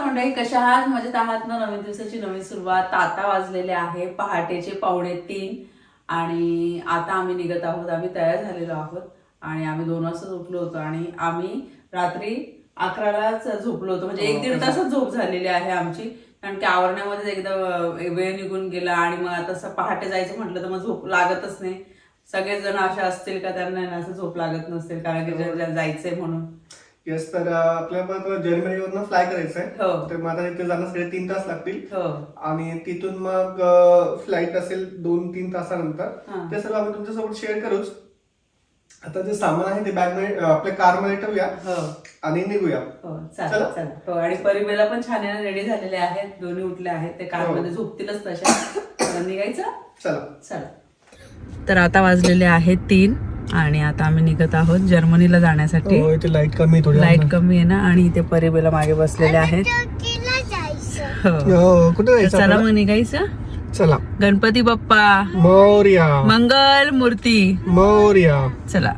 नमस्कार मंडळी कशा आहात? मजेत आहात ना? नवीन दिवसाची नवीन सुरुवात. आता वाजलेले आहे. पहाटेचे पावणे तीन. आणि आता आम्ही निघत आहोत. आम्ही तयार झालेलो आहोत. आणि आम्ही दोन वाजता उठलो होतो. आणि आम्ही रात्री अकरालाच झोपलो होतो. म्हणजे एक दीड तासच झोप झालेली आहे आमची. कारण की आवरण्यामध्ये एकदा वेळ निघून गेला. आणि मग आता असं पहाटे जायचं म्हटलं तर मग झोप लागतच नाही. सगळेच जण अशा असतील का त्यांना असं झोप लागत नसेल. कारण की ज्या जायचंय म्हणून. येस तर आपल्याला परत जर्मनीवरनं फ्लाय करायचंय. हो. तर आता तिथे जाण्यासाठी तीन तास लागतील. हो. आणि तिथून मग फ्लाईट असेल दोन तीन तासानंतर. ते सर्व आम्ही तुमच्यासोबत शेअर करूच. आता जे सामान आहे ते बॅगमध्ये आपल्या कारमध्ये ठेवूया. हो. आणि निघूया. आणि परिमेला पण छान रेडी झालेले आहेत. दोन्ही उठले आहेत. ते कारमध्ये झोपतीलच तशा. निघायचं? चला. चला. तर आता वाजलेले आहेत तीन. आणि आता आम्ही निघत आहोत जर्मनीला जाण्यासाठी. हो, इथे लाइट कमी थोडी. लाइट कमी आहे ना आणि इथे परिबेला मागे बसलेले आहेत. हो. हो, कुठे तर जायचं चला? मग निघायचं? चला. गणपती बाप्पा. मोर्या. मंगल मूर्ती मोर्या चला.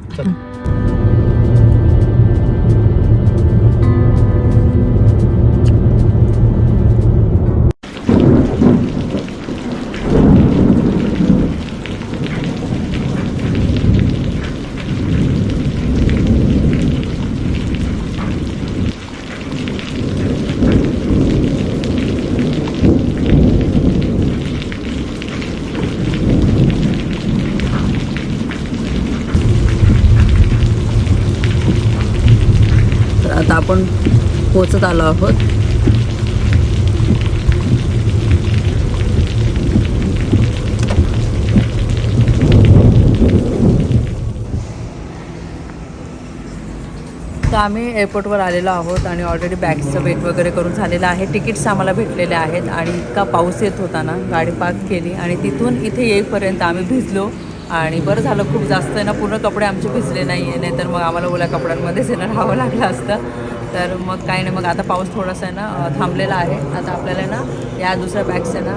परत आलो आहोत तर आम्ही एअरपोर्टवर आलेलो आहोत आणि ऑलरेडी बॅग्सचं वेट वगैरे करून झालेलं आहे. तिकीट्स आम्हाला भेटलेले आहेत आणि इतका पाऊस येत होता ना गाडी पार्क केली आणि तिथून इथे येईपर्यंत आम्ही भिजलो आणि बरं झालं खूप जास्त आहे ना पूर्ण कपडे आमचे भिजले नाही आहे नाही तर मग आम्हाला ओल्या कपड्यांमध्येच येणं राहावं लागलं असतं. तर मग काही नाही मग आता पाऊस थोडासा आहे ना थांबलेला आहे. आता आपल्याला आहे ना या दुसऱ्या बॅग्स आहे ना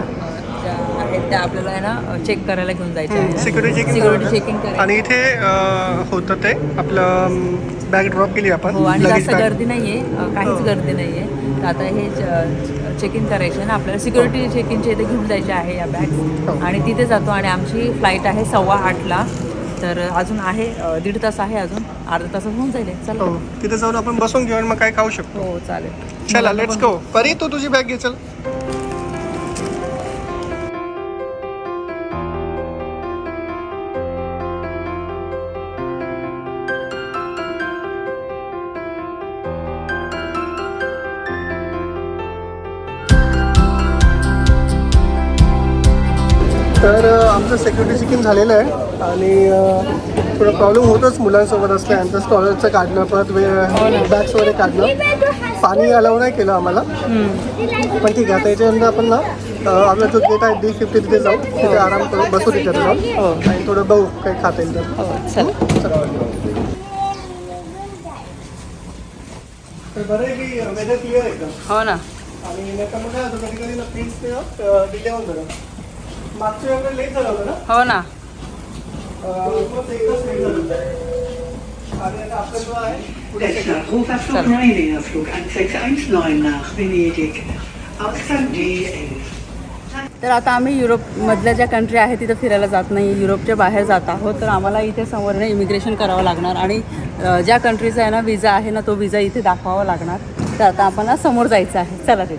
आहेत त्या आपल्याला आहे ना चेक करायला घेऊन जायच्या सिक्युरिटी चेकिंग सिक्युरिटी चेकिंग आणि इथे होतं ते आपलं बॅग ड्रॉप केली आपण हो आणि जास्त. गर्दी नाहीये अ, काहीच हो. गर्दी नाहीये. तर आता हे चेक इन करायचे आहे ना आपल्याला सिक्युरिटी चेक इनचे इथे घेऊन जायचे आहे या हो. बॅग्स आणि तिथे जातो आणि आमची फ्लाईट आहे सव्वा आठला. तर अजून आहे दीड तास आहे अजून. अर्धा तासात होऊन जाईल. चला. हो. तिथे जाऊन आपण बसून घेऊ आणि मग काय खाऊ शकतो. हो चालेल. चला लेट्स गो परी तू तुझी बॅग घे चल. आमचं सेक्युरिटी चेकिंग झालेलं आहे. आणि थोडं प्रॉब्लेम होतोच मुलांसोबत असल्यानंतर स्टॉलरचं काढणं परत बॅग्स वगैरे काढणं. पाणी अलाव नाही केलं आम्हाला. पण ठीक आहे आता याच्यानंतर आपण ना आपला जो गेट आहे डी फिफ्टी तिथे जाऊ. तिथे आराम करू बसू तिथे जाऊन हो आणि थोडं बघू काही खाता येईल तर. हो हो ना. आणि हो ना. almost एक तास late झालं होतं. आणि आता आपलं जो आहे पुढे Letzter Ruferflug Neulängerflug an 619 nach Venedig. Ausgang GL. तर आता आम्ही युरोपमधल्या ज्या कंट्री आहेत तिथं फिरायला जात नाही. युरोपच्या बाहेर जात आहोत. तर आम्हाला इथे समोर ना इमिग्रेशन करावं लागणार. आणि ज्या कंट्रीचा आहे ना विजा आहे ना तो विजा इथे दाखवावा लागणार. तर आता आपण ना समोर जायचं आहे. चला ते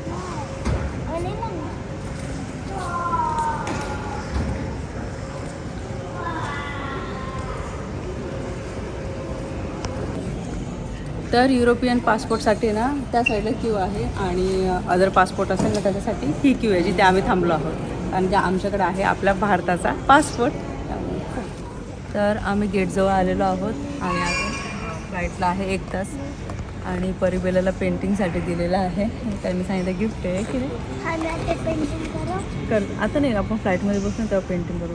तर युरोपियन पासपोर्टसाठी ना त्या साईडला क्यू आहे आणि अदर पासपोर्ट असेल ना त्याच्यासाठी ही क्यू आहे जिथे आम्ही थांबलो आहोत. कारण की आमच्याकडे आहे आपल्या भारताचा पासपोर्ट. तर आम्ही गेटजवळ आलेलो आहोत आणि आता फ्लाईटला आहे एक तास. आणि परिबेलाला पेंटिंगसाठी दिलेलं आहे. त्यांनी सांगितलं गिफ्ट आहे की नाही? कर आता नाही आपण फ्लाईटमध्ये बसून तेव्हा पेंटिंग करू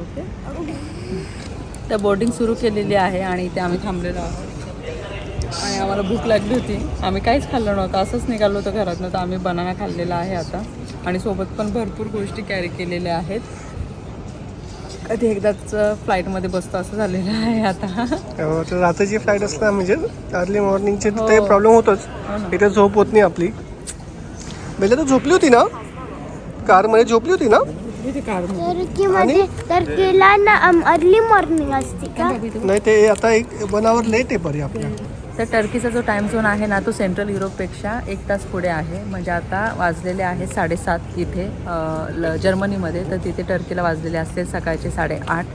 ओके तर बोर्डिंग सुरू केलेली आहे आणि इथे आम्ही थांबलेलो आहोत. आणि आम्हाला भूक लागली होती. आम्ही काहीच खाल्लं नव्हतं. असंच निघालो होतो घरातनं. तर आम्ही बनाना खाल्लेला आहे आता. आणि सोबत पण भरपूर गोष्टी कॅरी केलेल्या आहेत. कधी एकदाच फ्लाईटमध्ये बसतो असं झालेलं आहे आता. तर रात्रीची फ्लाईट असल्या म्हणजे अर्ली मॉर्निंगचे हो. ते प्रॉब्लेम होतोच. हो. इथे झोप होत नाही आपली. बेला तर झोपली होती ना? कारमध्ये झोपली होती ना? अर्ली मॉर्निंग असते का? नाही ते आता एक वन आवर लेट आहे परी आपल्या. तर टर्कीचा जो टाईम झोन आहे ना तो सेंट्रल युरोपपेक्षा एक तास पुढे आहे. म्हणजे आता वाजलेले आहेत साडेसात इथे ल जर्मनीमध्ये. तर तिथे टर्कीला वाजलेले असतील सकाळचे साडेआठ.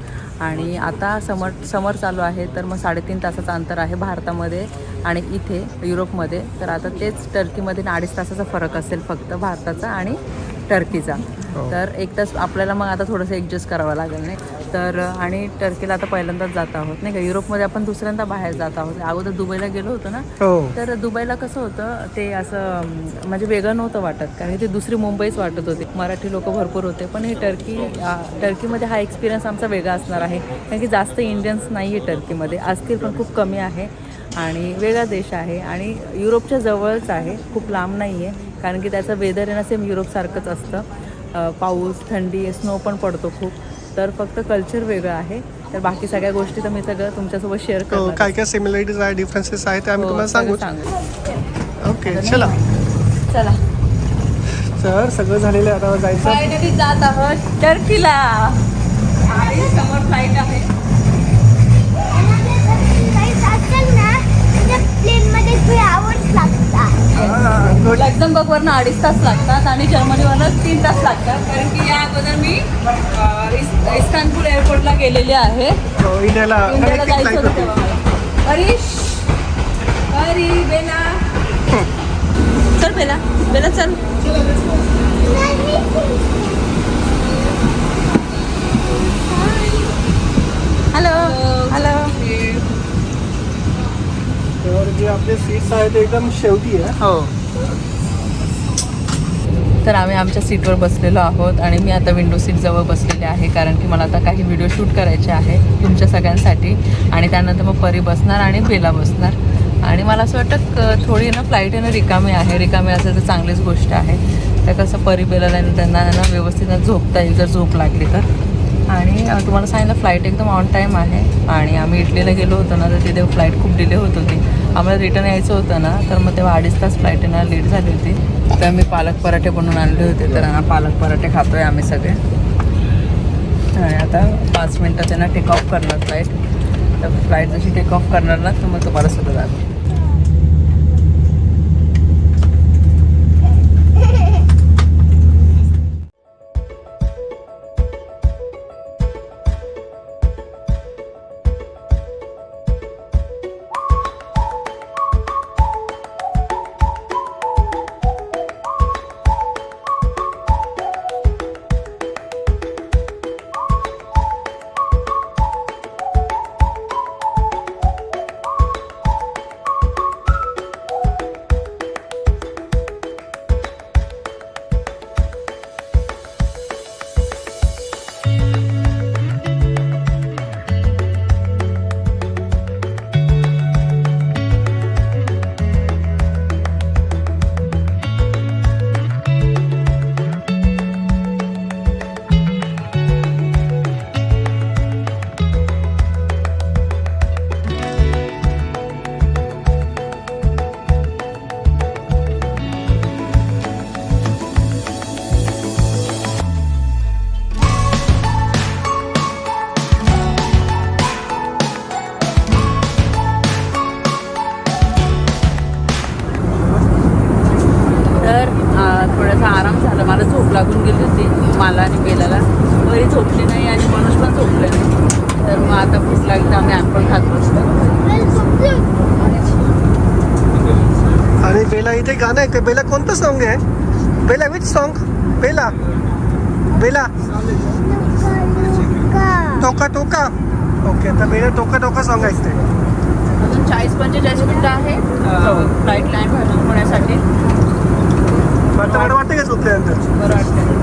आणि आता समर समर चालू आहे तर मग साडेतीन तासाचं अंतर आहे भारतामध्ये आणि इथे युरोपमध्ये. तर आता तेच टर्कीमध्ये ना अडीच तासाचा फरक असेल फक्त भारताचा आणि टर्कीचा. तर एक तास आपल्याला मग आता थोडंसं ॲडजस्ट करावं लागेल नाही तर आणि टर्कीला आता पहिल्यांदाच जात आहोत नाही का? युरोपमध्ये आपण दुसऱ्यांदा बाहेर जात आहोत. अगोदर दुबईला गेलो होतो ना? हो. तर दुबईला कसं होतं ते असं म्हणजे वेगळं नव्हतं वाटत. कारण ती दुसरी मुंबईच वाटत होती. मराठी लोक भरपूर होते पण हे टर्की टर्कीमध्ये हा एक्सपिरियन्स आमचा वेगळा असणार आहे. कारण की जास्त इंडियन्स नाही आहे टर्कीमध्ये. असतील पण खूप कमी आहे आणि वेगळा देश आहे. आणि युरोपच्या जवळच आहे खूप लांब नाही आहे. कारण की त्याचं वेदर आहे ना सेम युरोपसारखंच असतं. पाऊस थंडी स्नो पण पडतो खूप. तर फक्त कल्चर वेगळं आहे. तर बाकी सगळ्या गोष्टी तर मी सगळं तुमच्यासोबत शेअर करणार काय काय सिमिलरिटीज आहे डिफरन्सेस आहे ते आम्ही हो, तुम्हाला सांगू. सांगू. ओके चला. चला. तर सगळं झालेलं आहे आता जायचं. फायनली जात आहोत टर्कीला. आणि समोर फ्लाईट आहे. असेल ना लक्झमबर्गवरनं अडीच तास लागतात आणि जर्मनीवरनं तीन तास लागतात. कारण की या अगोदर मी अ, इस- इस्तानबुल एअरपोर्टला गेलेले आहे. हो, इंडियाला इंडियाला connecting जायचं flight होतं. तेव्हा हरी बेला. चल बेला. बेला चल. हॅलो हॅलो तर जे आपले सीट्स आहेत ते एकदम शेवटी आहे. हो. तर आम्ही आमच्या सीटवर बसलेलो आहोत आणि मी आता विंडो सीट जवळ बसलेले आहे कारण की मला आता काही व्हिडिओ शूट करायचे आहे तुमच्या सगळ्यांसाठी. आणि त्यानंतर मग परी बसणार आणि बेला बसणार. आणि मला असं वाटतं थोडी ना फ्लाईट आहे ना रिकामी आहे. रिकामी असेल तर चांगलीच गोष्ट आहे. तर कसं परी बेलाला त्यांना ना व्यवस्थित झोपता येईल जर झोप लागली तर. आणि तुम्हाला सांगितलं फ्लाईट एकदम ऑन टाईम आहे. आणि आम्ही इटलीला गेलो होतो ना तर तिथे फ्लाईट खूप डिले होत होती. आम्हाला रिटर्न यायचं होतं ना तर मग तेव्हा अडीच तास फ्लाईट येणार लेट झाली होती. तर मी पालक पराठे बनवून आणले होते. तर पालक पराठे खातोय आम्ही सगळे. आणि आता पाच मिनटात त्यांना टेक ऑफ करणार फ्लाईट तर फ्लाईट जशी टेक ऑफ करणार ना तर मग तुम्हाला सुद्धा दाखव विच सॉन्ग बेला बेला टोका टोका ओके तर बेला टोका टोका सॉन्ग ऐकते अजून चाळीस पंचेचाळीस मिनटं आहे. फ्लाईट लँड होण्यासाठी. बरं वाटतं का झोपल्यानंतर? बरं वाटतं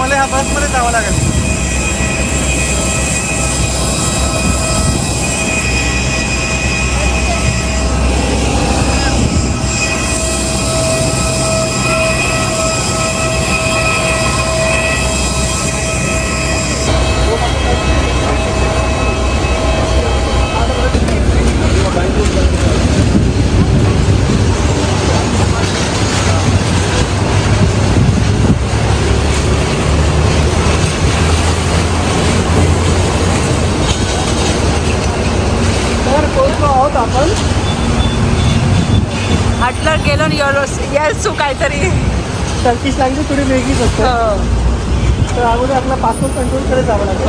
आम्हाला ह्या बसमध्ये जावं लागेल तर पोहोचलो आहोत आपण हटलर गेलो येस तू काहीतरी टर्किश लँग्वेज थोडी वेगळीच असते. हो. तर अगोदर आपला पासपोर्ट कंट्रोलकडे जावं लागेल.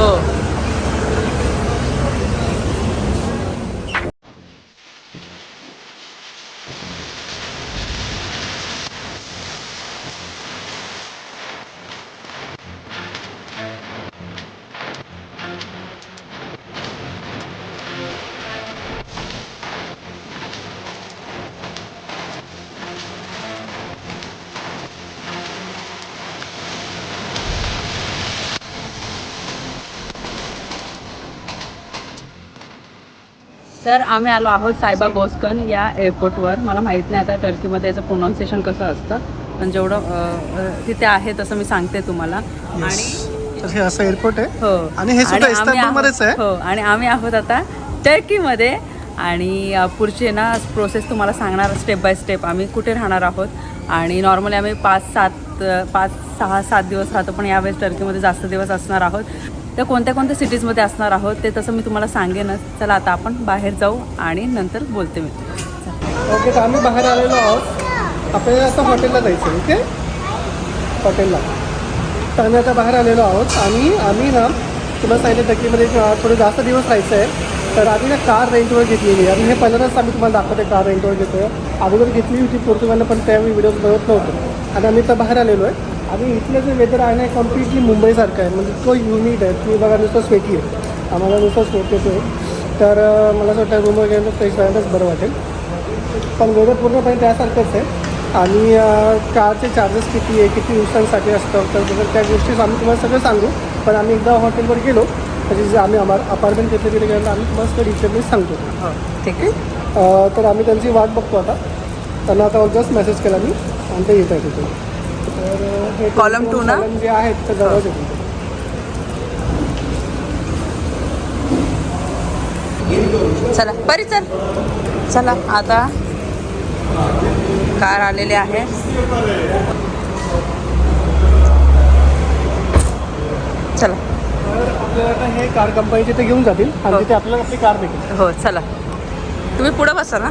तर आम्ही आलो आहोत सायबा बोस्कन या एअरपोर्टवर मला माहीत नाही आता टर्कीमध्ये याचं प्रोनाऊन्सिएशन कसं असतं पण जेवढं तिथे आहे तसं मी सांगते तुम्हाला. आणि असं एअरपोर्ट आहे? हो. आणि हे सुद्धा आहोत- आहे. हो आणि आम्ही आहोत आता टर्कीमध्ये. आणि पुढची ना प्रोसेस तुम्हाला सांगणार स्टेप बाय स्टेप आम्ही कुठे राहणार आहोत? आणि नॉर्मली आम्ही पाच सात पाच सहा सात दिवस राहतो पण यावेळेस टर्कीमध्ये जास्त दिवस असणार आहोत. तर कोणत्या कोणत्या सिटीजमध्ये असणार आहोत ते तसं मी तुम्हाला सांगेनच चला आता आपण बाहेर जाऊ आणि नंतर बोलते मी. ओके तर आम्ही बाहेर आलेलो आहोत. आपल्याला आता हॉटेलला जायचं आहे ओके? हॉटेलला. तर आम्ही आता बाहेर आलेलो आहोत आणि आम्ही ना तुला सांगितलं टकीमध्ये थोडं जास्त दिवस राहायचं आहे. तर आम्ही ना कार रेंटवर घेतलेली आहे. आणि हे पहिल्यांदाच आम्ही तुम्हाला दाखवते कार रेंटवर घेतोय. अगोदर घेतली होती पोर्तुगालला पण त्यावेळी व्हिडिओ बघत नव्हतो. आणि आम्ही तर बाहेर आलेलो आहे. आणि इथलं जे वेदर आहे ना कम्प्लिटली मुंबईसारखं आहे. म्हणजे इतकं युनिक आहे. तुम्ही बघा नुसतं स्वेटी आहे. आम्हाला नुसतं स्वेट येतो आहे तर मला असं वाटतं रूमवर गेलं फ्रेश राहायलाच बरं वाटेल. पण वेदर पूर्णपणे त्यासारखंच आहे. आणि कारचे चार्जेस किती आहे किती दिवसांसाठी असतं तर जसं त्या गोष्टी आम्ही तुम्हाला सगळं सांगू. पण आम्ही एकदा हॉटेलवर गेलो म्हणजे जे आम्ही आम्हा अपार्टमेंट घेतले तिथे गेल्यानंतर आम्ही तुम्हाला सगळं डिटेलमध्ये सांगतो. हो ठीक आहे. तर आम्ही त्यांची वाट बघतो आता. त्यांना आता जस्ट मेसेज केला मी. आणि ते येत आहे तिथे. तर हे Column two ना? जे आहेत ते जवळच तिथे चला परी चल. चला आता कार आलेली आहे. चला. तर आपल्याला हे कार कंपनी तिथे घेऊन जातील आणि हो. तिथे आपल्याला आपली कार भेटेल. हो चला. तुम्ही पुढे बसा ना.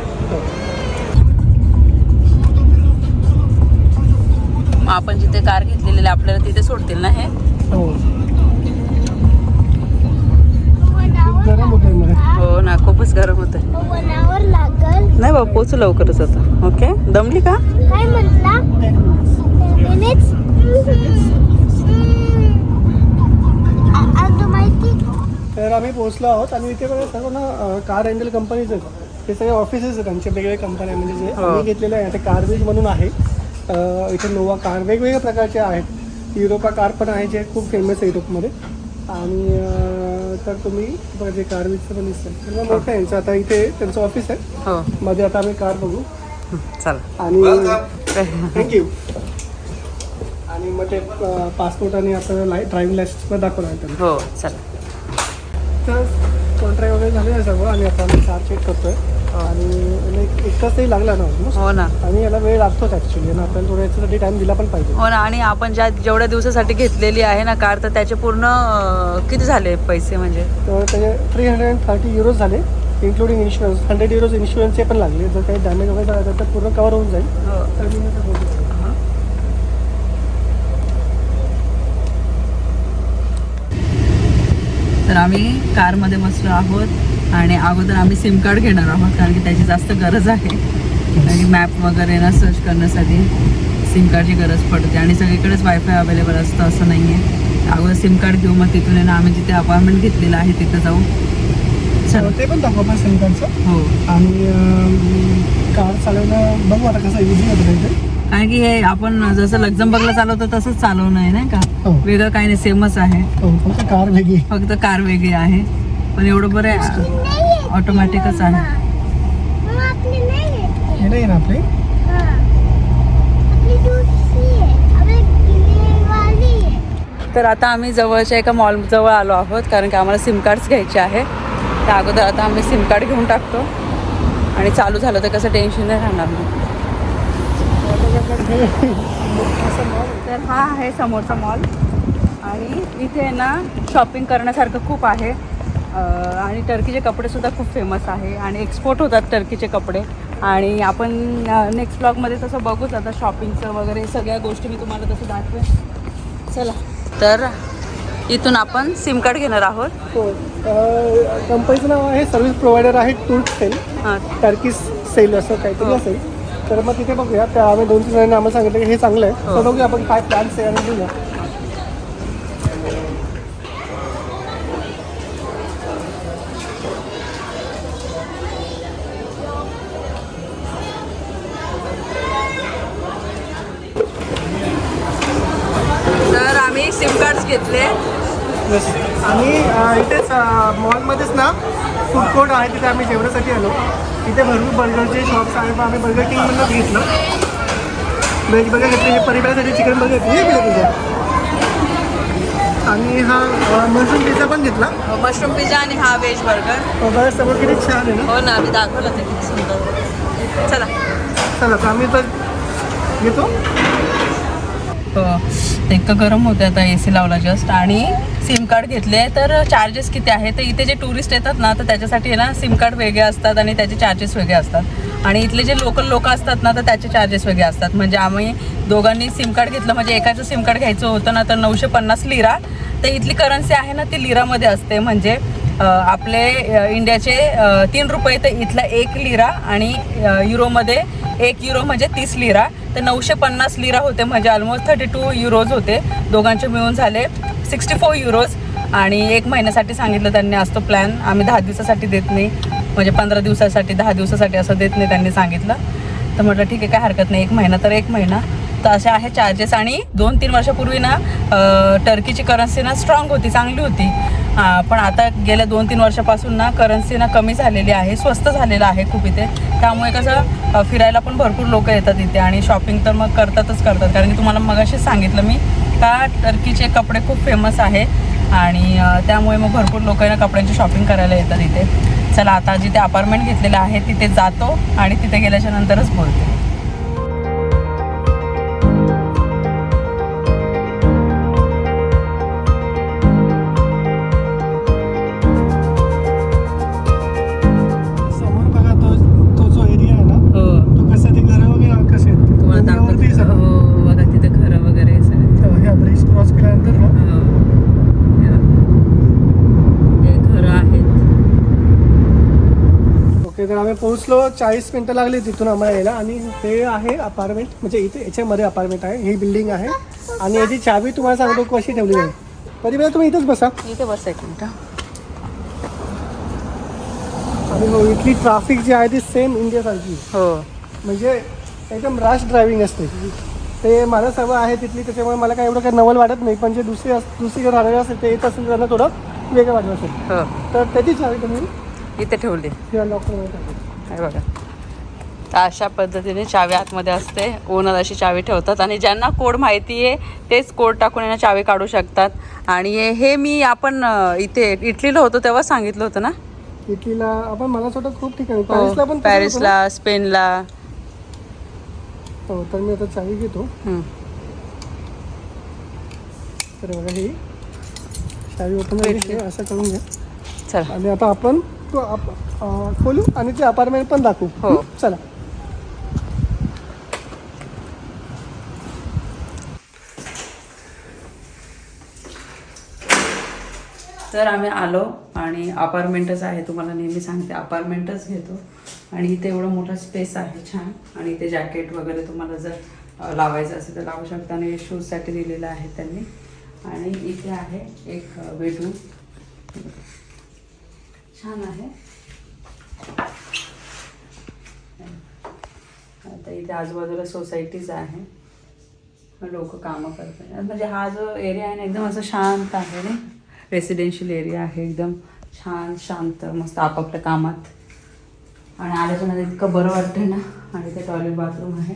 आपण जिथे कार घेतलेली आहे, आपल्याला तिथे सोडतील ना हे? हो. खूप गरम होतं आहे मला हो ना खूपच गरम होतं नाही बाबा पोचू लवकरच आता. ओके? दमली का? तर आम्ही पोहोचलो आहोत आणि इथे बघा सर्व ना कार रेंटल कंपनीज आहेत. ते सगळे ऑफिसेस आहेत त्यांचे वेगवेगळ्या कंपन्या म्हणजे जे हो. आम्ही घेतलेले आहे ते कारबीज म्हणून आहे. इथे नोवा कार वेगवेगळ्या प्रकारचे आहेत. युरोपा कार पण आहे जे खूप फेमस आहे युरोपमध्ये. आणि तर तुम्ही बघा जे कारबीजचं पण दिसतं मोठं आहे यांचं. आता इथे त्यांचं ऑफिस आहे. हो. मध्ये आता आम्ही कार बघू. चला. आणि थँक्यू आणि मग ते पासपोर्ट आणि आपल्याला लाइट ड्रायव्हिंग लायसन्स पण दाखवणार आहे त्यांना. हो चला. तर कॉन्ट्रॅक्ट वगैरे झालेलं आहे सर्व आणि आता आम्ही कार चेक करतोय. आणि एक तासही लागला ना हो ना. आणि याला वेळ लागतोच ॲक्च्युली आणि आपल्याला थोडं याच्यासाठी टाईम दिला पण पाहिजे. हो ना आणि आपण ज्या जेवढ्या दिवसासाठी घेतलेली आहे ना कार तर त्याचे पूर्ण अं, किती झाले पैसे म्हणजे? तर त्याचे three hundred and thirty euros झाले इन्क्लुडिंग इन्शुरन्स हंड्रेड युरोज इन्शुरन्सचे पण लागले. जर काही डॅमेज वगैरे झालं तर पूर्ण कवर होऊन जाईल. हो. तर मी. तर आम्ही कारमध्ये बसलो आहोत. आणि अगोदर आम्ही सिम कार्ड घेणार आहोत कारण की त्याची जास्त गरज आहे. आणि मॅप वगैरे ना सर्च करण्यासाठी सिम कार्डची गरज पडते. आणि सगळीकडेच वायफाय अवेलेबल असतं असं नाही आहे अगोदर सिम कार्ड घेऊ मग तिथून ना आम्ही जिथे अपार्टमेंट घेतलेलं आहे तिथं जाऊ. चला. ते पण दाखवा सिम कार्डचं हो. आणि कार चालवणं बघू आता कसं इझी होतं ते कारण की हे आपण जसं लक्झमबर्गला चालवतो तसंच चालवणं आहे नाही का? हो. वेगळं काही नाही सेमच आहे. हो फक्त कार वेगळी. फक्त कार वेगळी आहे. पण एवढं बरं आहे. ऑटोमॅटिकच आहे. नाही. हे नाही ना आपले? हा. तर आता आम्ही जवळच्या एका मॉल जवळ आलो आहोत कारण की आम्हाला सिम कार्ड्स घ्यायचे आहे. त्या अगोदर आता आम्ही सिम कार्ड घेऊन टाकतो. आणि चालू झालं तर कसं टेन्शन नाही राहणार. मग तर हा आहे समोरचा मॉल आणि इथे ना शॉपिंग करण्यासारखं खूप आहे. आणि टर्कीचे कपडे सुद्धा खूप फेमस आहे. आणि एक्सपोर्ट होतात टर्कीचे कपडे. आणि आपण नेक्स्ट ब्लॉगमध्ये तसं बघूच आता शॉपिंगचं वगैरे सगळ्या गोष्टी मी तुम्हाला तसं दाखवेन. चला. तर इथून आपण सिम कार्ड घेणार आहोत. हो. कंपनीचं नाव आहे सर्व्हिस प्रोव्हायडर आहे टूर सेल हां. टर्किश सेल असं काहीतरी हो. असेल. तर मग तिथे बघूया. त्या आम्ही दोन तीन जणांनी आम्हाला सांगितलं की हे चांगलं आहे. हो. तर बघूया आपण काय प्लॅन्स आहे आणि सिम कार्ड्स घेतले. आणि इथेच मॉलमध्येच ना फूड कोर्ट आहे तिथे आम्ही जेवणासाठी आलो. तिथे भरपूर बर्गरचे शॉप्स आहेत आम्ही बर्गर किंगमधूनच घेतलं. व्हेज बर्गर घेतले परिवारासाठी चिकन बर्गर घेतली हे आणि हा मशरूम पिझ्झा पण घेतला. मशरूम पिझ्झा आणि हा व्हेज बर्गर बघा समोर किती छान आहे ना. हो ना आम्ही दाखवलं ते किती सुंदर. चला. चला तर आम्ही तर घेतो. हो. ते इतकं गरम होते आता ए सी लावला जस्ट आणि सिम कार्ड घेतले तर चार्जेस किती आहे तर इथे जे टुरिस्ट येतात ना तर त्याच्यासाठी ना सिम कार्ड वेगळे असतात आणि त्याचे चार्जेस वेगळे असतात. आणि इथले जे लोकल लोक असतात ना तर त्याचे चार्जेस वेगळे असतात. म्हणजे आम्ही दोघांनी सिम कार्ड घेतलं. म्हणजे एकाचं सिम कार्ड घ्यायचं होतं ना तर नऊशे पन्नास लिरा तर इथली करन्सी आहे ना ती लिरामध्ये असते. म्हणजे आपले इंडियाचे तीन रुपये तर इथला एक लिरा आणि युरोमध्ये एक युरो म्हणजे तीस लिरा. तर नऊशे पन्नास लिरा होते म्हणजे ऑलमोस्ट थर्टी टू युरोज होते. दोघांचे मिळून झाले सिक्स्टी फोर युरोज आणि एक महिन्यासाठी सांगितलं त्यांनी असतो प्लॅन आम्ही दहा दिवसासाठी देत नाही. म्हणजे पंधरा दिवसासाठी दहा दिवसासाठी असं देत नाही त्यांनी सांगितलं. तर म्हटलं ठीक आहे काय हरकत नाही. एक महिना तर एक महिना. तर असे आहे चार्जेस आणि दोन तीन वर्षापूर्वी ना टर्कीची करन्सी ना स्ट्रॉंग होती चांगली होती. हां पण आता गेल्या दोन तीन वर्षापासून ना करन्सी ना कमी झालेली आहे स्वस्त झालेलं आहे खूप इथे. त्यामुळे कसं फिरायला पण भरपूर लोक येतात इथे आणि शॉपिंग तर मग करतातच करतात. कारण की तुम्हाला मगाशीच सांगितलं मी का टर्कीचे कपडे खूप फेमस आहे आणि त्यामुळे मग भरपूर लोक ना कपड्यांची शॉपिंग करायला येतात इथे. चला आता जिथे अपार्टमेंट घेतलेलं आहे तिथे जातो आणि तिथे गेल्याच्या नंतरच बोलते. आम्ही पोहोचलो चाळीस मिनटं लागली तिथून आम्हाला यायला. आणि ते आहे अपार्टमेंट म्हणजे इथे याच्यामध्ये अपार्टमेंट आहे. ही बिल्डिंग आहे. आणि याची चावी तुम्हाला सांगतो कशी ठेवली आहे. परिवार तुम्ही इथेच बसा. इथे बस एक मिनिट. आणि हो इथली ट्राफिक जी आहे ती सेम इंडियासारखी हो. म्हणजे एकदम रॅश ड्रायव्हिंग असते. ते मला सवय आहे तिथली त्याच्यामुळे मला काय एवढं काही नवल वाटत नाही. पण जे दुसरी अस दुसरीकडे राहणारे असेल ते येत असेल त्यांना थोडं वेगळं वाटत असेल. हो. तर त्याची चावी तुम्ही इथे ठेवली. किंवा लॉक करून टाका. हे बघा. अशा पद्धतीने चावी आतमध्ये असते. ओनर अशी चावी ठेवतात आणि ज्यांना कोड माहिती आहे तेच कोड टाकून यांना चावी काढू शकतात. आणि हे- हे मी आपण इथे इटलीला होतो तेव्हा सांगितलं होतं ना? इटलीला आपण मला वाटतं खूप ठिकाणी. हो, पॅरिसला पण? पॅरिसला स्पेनला. हो तर मी आता चावी घेतो. तर बघा ही चावी ओपन असं करून घ्या. चला. आणि आता आपण तो आप- खोलू आणि ते अपार्टमेंट पण दाखवू. हो. चला. तर आम्ही आलो आणि अपार्टमेंटच आहे तुम्हाला नेहमी सांगते अपार्टमेंटच घेतो. आणि इथे एवढं मोठं स्पेस आहे छान. आणि इथे जॅकेट वगैरे तुम्हाला जर अ, लावायचं असेल तर लावू शकता. आणि शूजसाठी दिलेलं आहे त्यांनी. आणि इथे आहे एक बेडरूम छान आहे. आता इथे आजूबाजूला सोसायटीज आहे. लोक कामं करतात. म्हणजे हा जो एरिया आहे ना एकदम असं शांत आहे ना रेसिडेन्शियल एरिया आहे एकदम छान शांत मस्त आपापल्या कामात. आणि आल्याच्यानंतर इतकं बरं वाटतं ना. आणि ते टॉयलेट बाथरूम आहे.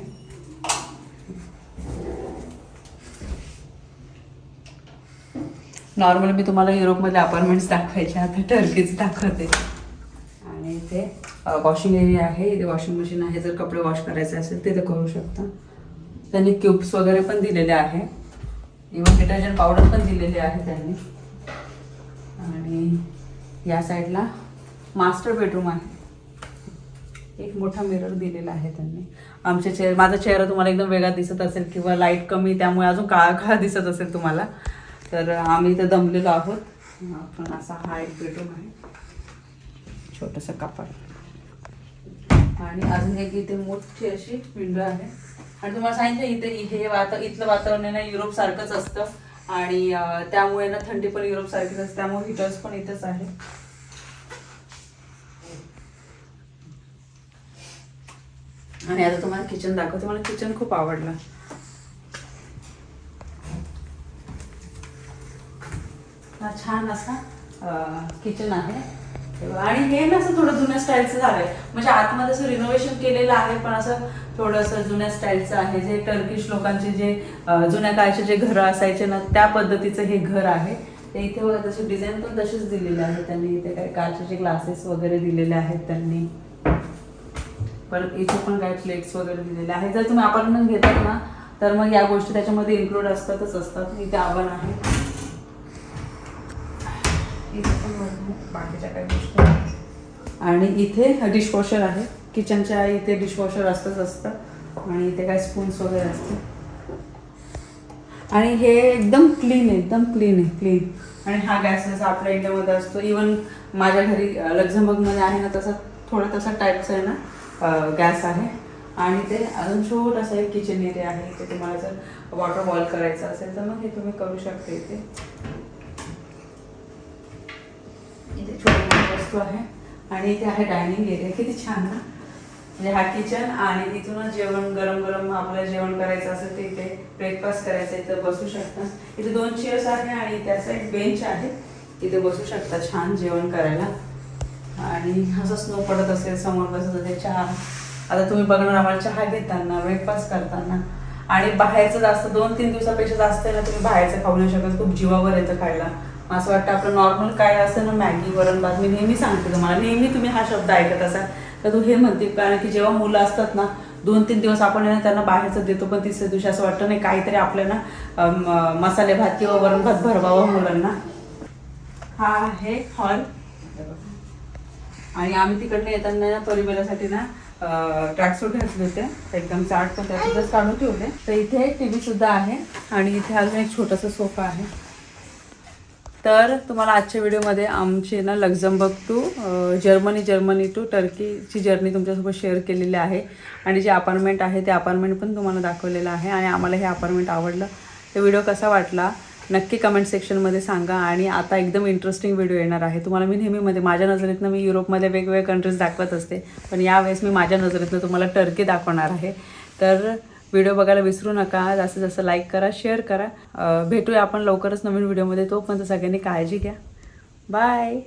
नॉर्मली मी तुम्हाला युरोपमध्ये अपार्टमेंट्स दाखवायचे आता टर्कीच दाखवते. आणि इथे वॉशिंग एरिया आहे. इथे वॉशिंग मशीन आहे. जर कपडे वॉश करायचे असेल तिथे करू शकता. त्यांनी क्यूब्स वगैरे पण दिलेले आहे. इव्हन डिटर्जंट पावडर पण दिलेली आहे त्यांनी. आणि या साईडला मास्टर बेडरूम आहे. एक मोठा मिरर दिलेला आहे त्यांनी. आमच्या चेहरा माझा चेहरा तुम्हाला एकदम वेगळा दिसत असेल किंवा लाइट कमी त्यामुळे अजून काळा काळा दिसत असेल तुम्हाला. तर आम्ही इथं दमलेलो आहोत. पण असा हा एक बेडरूम आहे. छोटंसं कपाट आणि अजून एक इथे मोठी अशी विंडो आहे. आणि तुम्हाला सांगितलं इथे हे वाता इथलं वातावरण ना युरोप सारखंच असतं. आणि त्यामुळे ना थंडी पण युरोप सारखीच असते. त्यामुळे हिटर्स पण इथेच आहे आणि आता तुम्हाला किचन दाखवते. मला किचन खूप आवडलं. हा छान असा किचन आहे. आणि हे ना असं थोडं जुन्या स्टाईलचं झालंय. म्हणजे आतमध्ये असं रिनोव्हेशन केलेलं आहे पण असं थोडंसं जुन्या स्टाईलचं आहे. जे टर्किश लोकांचे जे जुन्या काळचे जे घरं असायचे ना त्या पद्धतीचं हे घर आहे. ते इथे बघा तशी डिझाईन पण तशीच दिलेली आहे त्यांनी. इथे काही काचेचे ग्लासेस वगैरे दिलेले आहेत त्यांनी. पण इथे पण काही प्लेट्स वगैरे दिलेले आहेत. जर तुम्ही अपार्टमेंट घेतात ना तर मग या गोष्टी त्याच्यामध्ये इन्क्लूड असतातच असतात. इथे आव्हान आहे इथे पण भरपूर बाकीच्या काही गोष्टी आणि इथे डिशवॉशर आहे. किचनच्या इथे डिशवॉशर असतंच असतं. आणि इथे काय स्पून्स वगैरे असते आणि हे एकदम क्लीन आहे एकदम क्लीन आहे क्लीन आणि हा गॅस जसा आपल्या इंडियामध्ये असतो. इवन माझ्या घरी लक्झमबर्गमध्ये आहे ना तसा थोडा तसा टाईपचा आहे ना गॅस आहे. आणि ते अजून छोट असं एक किचन एरिया आहे. इथे तुम्हाला जर वॉटर बॉईल करायचं असेल तर मग हे तुम्ही करू शकता इथे. इथे छोटी वस्तू आहे. आणि इथे आहे डायनिंग एरिया. किती छान ना. म्हणजे हा किचन आणि इथूनच जेवण गरम गरम आपलं जेवण करायचं असेल तर इथे ब्रेकफास्ट करायचं तर बसू शकता. इथे दोन चेअर्स आहे आणि त्याचा एक बेंच आहे. इथे बसू शकता छान जेवण करायला. आणि असं स्नो पडत असेल समोर बसत असेल चहा. आता तुम्ही बघणार आम्हाला चहा घेताना ब्रेकफास्ट करताना. आणि बाहेरचं जास्त दोन तीन दिवसापेक्षा जास्त आहे ना तुम्ही बाहेरचं खाऊ नाही शकत. खूप जीवावर येतं खायला. असं वाटतं आपलं नॉर्मल काय असं ना मॅगी वरण भात मी नेहमी सांगते तुम्हाला नेहमी तुम्ही हा शब्द ऐकत असाल तर तू हे म्हणते कारण की जेव्हा मुलं असतात ना दोन तीन दिवस आपण त्यांना बाहेरचं देतो पण तिसऱ्या दिवशी असं वाटतं नाही काहीतरी आपल्याला ना मसाले भात किंवा वरण भात भरवावं मुलांना. हा आहे हॉल आणि आम्ही तिकडनं येताना ना परिवारासाठी ना ट्रॅकसूट घातले होते. एकदम चाट पण त्यासुद्धाच काढून ठेवले. तर इथे एक टी व्ही सुद्धा आहे आणि इथे अजून एक छोटासा सोफा आहे. तर तुम्हाला आजच्या व्हिडिओमध्ये आमची ना Luxembourg to Germany Germany to टर्कीची journey तुमच्यासोबत शेअर केलेली आहे. आणि जे अपार्टमेंट आहे ते अपार्टमेंट पण तुम्हाला दाखवलेलं आहे. आणि आम्हाला हे अपार्टमेंट आवडलं. तर व्हिडिओ कसा वाटला नक्की कमेंट सेक्शनमध्ये सांगा. आणि आता एकदम इंटरेस्टिंग व्हिडिओ येणार आहे. तुम्हाला मी नेहमीमध्ये माझ्या नजरेतनं मी युरोपमध्ये वेगवेगळ्या कंट्रीज दाखवत असते. पण यावेळेस मी माझ्या नजरेतनं तुम्हाला टर्की दाखवणार आहे. तर व्हिडिओ बघायला विसरू नका. जास्तीत जास्त लाईक करा शेअर करा. भेटूया आपण लवकरच नवीन व्हिडिओमध्ये तोपर्यंत सगळ्यांनी काळजी घ्या. बाय